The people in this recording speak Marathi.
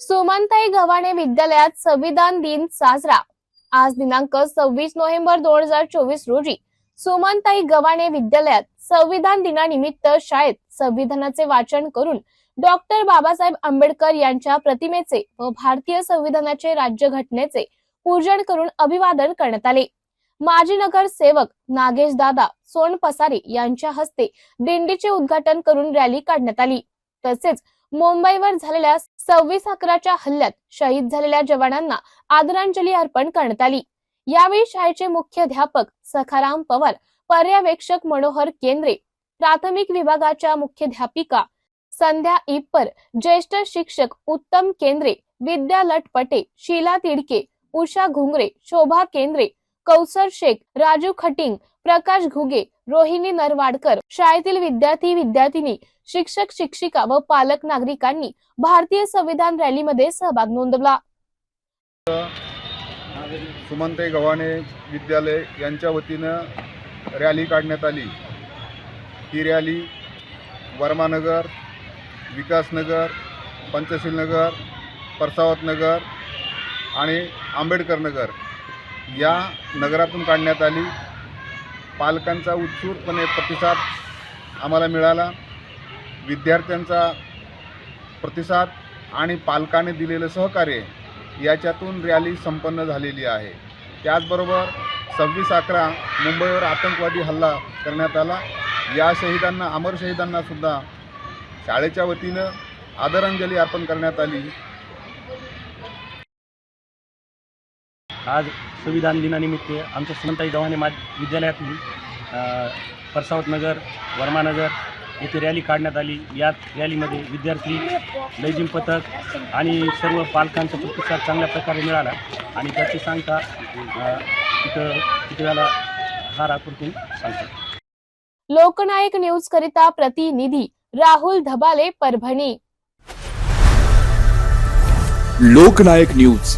सुमनताई गव्हाणे विद्यालयात संविधान दिन साजरा. आज दिनांक सव्वीस नोव्हेंबर दोन हजार चोवीस रोजी सुमनताई गव्हाणे विद्यालयात संविधान दिनानिमित्त शाळेत संविधानाचे वाचन करून डॉक्टर बाबासाहेब आंबेडकर यांच्या प्रतिमेचे व भारतीय संविधानाचे राज्यघटनेचे पूजन करून अभिवादन करण्यात आले. माजी नगरसेवक नागेश दादा सोनपसारे यांच्या हस्ते दिंडीचे उद्घाटन करून रॅली काढण्यात आली. तसेच मुंबईवर झालेल्या सव्वीस अकराच्या हल्ल्यात शहीद झालेल्या जवानांना आदरांजली अर्पण करण्यात आली. यावेळी शाळेचे मुख्याध्यापक सखाराम पवार पर्यवेक्षक मनोहर केंद्रे प्राथमिक विभागाच्या मुख्याध्यापिका संध्या इप्पर ज्येष्ठ शिक्षक उत्तम केंद्रे विद्या लटपटे शीला तिडके उषा घुंगरे शोभा केंद्रे कौसर शेख राजू खटिंग प्रकाश घुगे रोहिणी नरवाडकर शाळेतील विद्यार्थी विद्यार्थिनी शिक्षक शिक्षिका व पालक नागरिकांनी भारतीय संविधान रॅलीमध्ये सहभाग नोंदवला. सुमनताई गव्हाणे विद्यालय यांच्या वतीनं रॅली काढण्यात आली. ही रॅली वर्मानगर विकासनगर पंचशील नगर नगर आणि आंबेडकरनगर या नगरातून काढण्यात आली. पालकांचा उत्स्फूर्तपणे प्रतिसाद आम्हाला मिळाला. विद्यार्थ्यांचा प्रतिसाद आणि पालकाने दिलेलं सहकार्य याच्यातून रॅली संपन्न झालेली आहे. त्याचबरोबर सव्वीस अकरा मुंबईवर आतंकवादी हल्ला करण्यात आला. या शहीदांना अमर शहीदांनासुद्धा शाळेच्या वतीनं आदरांजली अर्पण करण्यात आली. आज संविधान दिनानिमित्त आमच्या सुमंताई गव्हाणे मा विद्यालयातून अ, परसावत नगर वर्मानगर येथे रॅली काढण्यात आली. या रॅलीमध्ये विद्यार्थी लैजिम पथक आणि सर्व पालकांचा प्रतिसाद चांगल्या प्रकारे मिळाला आणि त्याची सांगता तिथं तिथं हार आकृतीन सांगतात. लोकनायक न्यूज करिता प्रतिनिधी राहुल धबाले परभणी. लोकनायक न्यूज.